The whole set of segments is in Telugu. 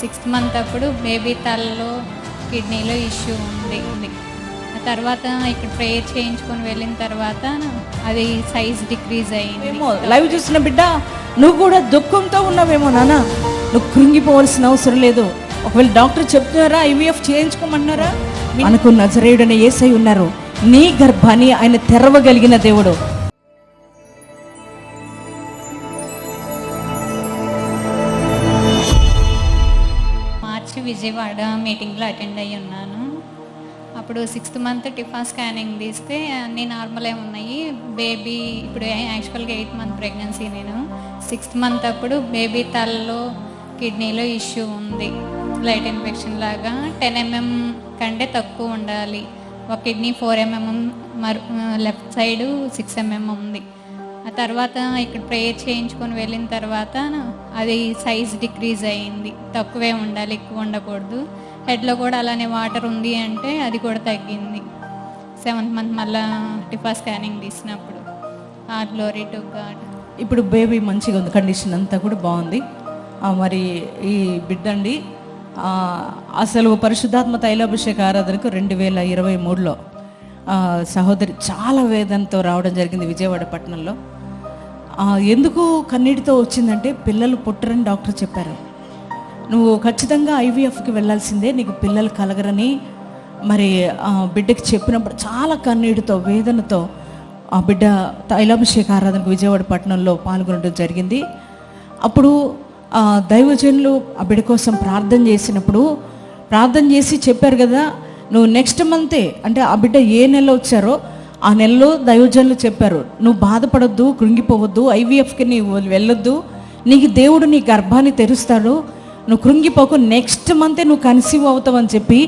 సిక్స్త్ మంత్ అప్పుడు బేబీ తలలో కిడ్నీలో ఇష్యూ ఉంది. ఉంది. ఆ తర్వాత ఇక్కడ ప్రేయర్ చేయించుకొని వెళ్ళిన తర్వాత అది సైజ్ డిక్రీజ్ అయింది. లైవ్ చూసిన బిడ్డ నువ్వు కూడా దుఃఖంతో ఉన్నావేమో నాన్న. నువ్వు కృంగిపోవాల్సిన అవసరం లేదు. ఒకవేళ డాక్టర్ చెప్తున్నారా ఐవీఎఫ్ చేయించుకోమన్నారా మనకు నజరేయుడని ఏసై ఉన్నారు. నీ గర్భాన్ని ఆయన తెరవగలిగిన దేవుడు. విజయవాడ మీటింగ్లో అటెండ్ అయ్యి ఉన్నాను. అప్పుడు సిక్స్త్ మంత్ టిఫా స్కానింగ్ తీస్తే అన్నీ నార్మలే ఉన్నాయి. బేబీ ఇప్పుడు యాక్చువల్గా ఎయిత్ మంత్ ప్రెగ్నెన్సీ నేను. సిక్స్త్ మంత్ అప్పుడు బేబీ తలలో కిడ్నీలో ఇష్యూ ఉంది. లైట్ ఇన్ఫెక్షన్ లాగా టెన్ ఎంఎం కంటే తక్కువ ఉండాలి. ఒక కిడ్నీ ఫోర్ ఎంఎం మరు లెఫ్ట్ సైడ్ సిక్స్ ఎంఎం ఉంది. ఆ తర్వాత ఇక్కడ ప్రేయర్ చేయించుకొని వెళ్ళిన తర్వాత అది సైజ్ డిక్రీజ్ అయింది. తక్కువే ఉండాలి ఎక్కువ ఉండకూడదు. హెడ్లో కూడా అలానే వాటర్ ఉంది అంటే అది కూడా తగ్గింది. సెవెంత్ మంత్ మళ్ళా టిఫా స్కానింగ్ తీసినప్పుడు. ఆ గ్లోరీ టు గాడ్ ఇప్పుడు బేబీ మంచిగా ఉంది కండిషన్ అంతా కూడా బాగుంది. మరి ఈ బిడ్డండి అసలు పరిశుద్ధాత్మ తైలాభిషేక ఆరాధనకు రెండు వేల ఇరవై మూడులో సహోదరి చాలా వేదనతో రావడం జరిగింది విజయవాడ పట్టణంలో. ఎందుకు కన్నీటితో వచ్చిందంటే పిల్లలు పుట్టరని డాక్టర్ చెప్పారు. నువ్వు ఖచ్చితంగా ఐవీఎఫ్కి వెళ్ళాల్సిందే నీకు పిల్లలు కలగరని. మరి ఆ బిడ్డకి చెప్పినప్పుడు చాలా కన్నీటితో వేదనతో ఆ బిడ్డ తైలాభిషేక ఆరాధనకు విజయవాడ పట్టణంలో పాల్గొనడం జరిగింది. అప్పుడు దైవజనులు ఆ బిడ్డ కోసం ప్రార్థన చేసినప్పుడు ప్రార్థన చేసి చెప్పారు కదా నువ్వు నెక్స్ట్ మంతే అంటే ఆ బిడ్డ ఏ నెల వచ్చారో ఆ నెలలో దైవజనులు చెప్పారు నువ్వు బాధపడొద్దు కృంగిపోవద్దు ఐవీఎఫ్కి నీవు వెళ్ళొద్దు నీకు దేవుడు నీ గర్భాన్ని తెరుస్తాడు నువ్వు కృంగిపోకు నెక్స్ట్ మంతే నువ్వు కన్సీవ్ అవుతావు అని చెప్పి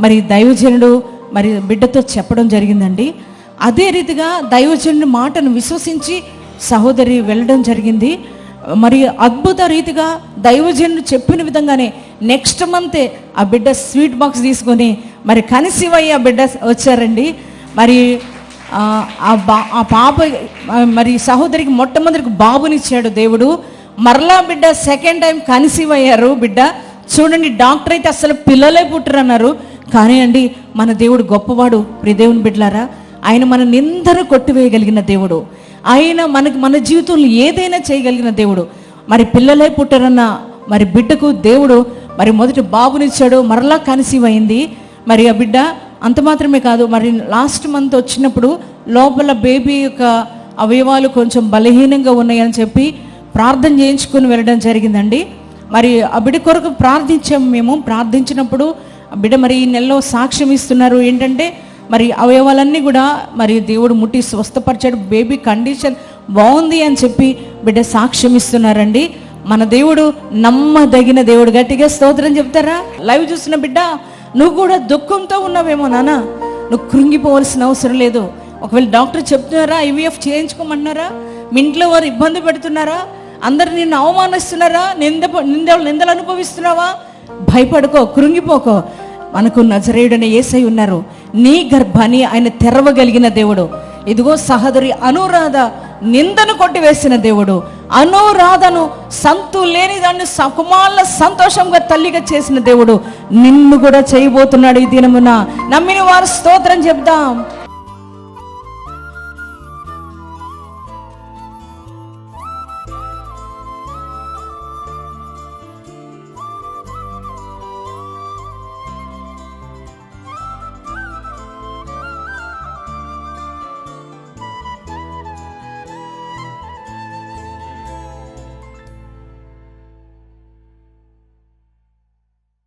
మరి దైవజనుడు మరి బిడ్డతో చెప్పడం జరిగిందండి. అదే రీతిగా దైవజనుడి మాటను విశ్వసించి సహోదరి వెళ్ళడం జరిగింది. మరి అద్భుత రీతిగా దైవజనుడు చెప్పిన విధంగానే నెక్స్ట్ మంతే ఆ బిడ్డ స్వీట్ బాక్స్ తీసుకొని మరి కన్సీవ్ ఆ బిడ్డ వచ్చారండి. మరి ఆ, బా ఆ పాప మరి సహోదరికి మొట్టమొదటికి బాబునిచ్చాడు దేవుడు. మరలా బిడ్డ సెకండ్ టైం కన్సీవ్ అయ్యారు బిడ్డ. చూడండి డాక్టర్ అయితే అసలు పిల్లలే పుట్టరన్నారు. కానీ అండి మన దేవుడు గొప్పవాడు. ప్రిదేవుని బిడ్డలారా ఆయన మన నిందర కొట్టివేయగలిగిన దేవుడు. ఆయన మనకి మన జీవితంలో ఏదైనా చేయగలిగిన దేవుడు. మరి పిల్లలే పుట్టరన్న మరి బిడ్డకు దేవుడు మరి మొదటి బాబునిచ్చాడు మరలా కన్సీవ్ అయింది. మరి ఆ బిడ్డ అంత మాత్రమే కాదు మరి లాస్ట్ మంత్ వచ్చినప్పుడు లోపల బేబీ యొక్క అవయవాలు కొంచెం బలహీనంగా ఉన్నాయని చెప్పి ప్రార్థన చేయించుకుని వెళ్ళడం జరిగిందండి. మరి ఆ బిడ్డ కొరకు ప్రార్థించాము మేము ప్రార్థించినప్పుడు ఆ బిడ్డ మరి ఈ నెలలో సాక్ష్యం ఇస్తున్నారు. ఏంటంటే మరి అవయవాలన్నీ కూడా మరి దేవుడు ముట్టి స్వస్థపరిచాడు. బేబీ కండిషన్ బాగుంది అని చెప్పి బిడ్డ సాక్ష్యం ఇస్తున్నారండి. మన దేవుడు నమ్మదగిన దేవుడు. గట్టిగా స్తోత్రం చెప్తారా? లైవ్ చూసిన బిడ్డ నువ్వు కూడా దుఃఖంతో ఉన్నావేమో నాన్న నువ్వు కృంగిపోవాల్సిన అవసరం లేదు. ఒకవేళ డాక్టర్ చెప్తున్నారా ఐవీఎఫ్ చేయించుకోమన్నారా మీ ఇంట్లో వారు ఇబ్బంది పెడుతున్నారా అందరు నిన్ను అవమానిస్తున్నారా నింద నింద నిందలు అనుభవిస్తున్నావా? భయపడుకో కృంగిపోకో. మనకు నజరేయుడని ఏసై ఉన్నారు. నీ గర్భాన్ని ఆయన తెరవగలిగిన దేవుడు. ఇదిగో సహోదరి అనురాధ నిందను కొట్టివేసిన దేవుడు అనురాధను సంతు లేని దాన్ని స- కుమారుల సంతోషంగా తల్లిగా చేసిన దేవుడు నిన్ను కూడా చేయబోతున్నాడు ఈ దినమున. నమ్మిన వారు స్తోత్రం చెప్దాం.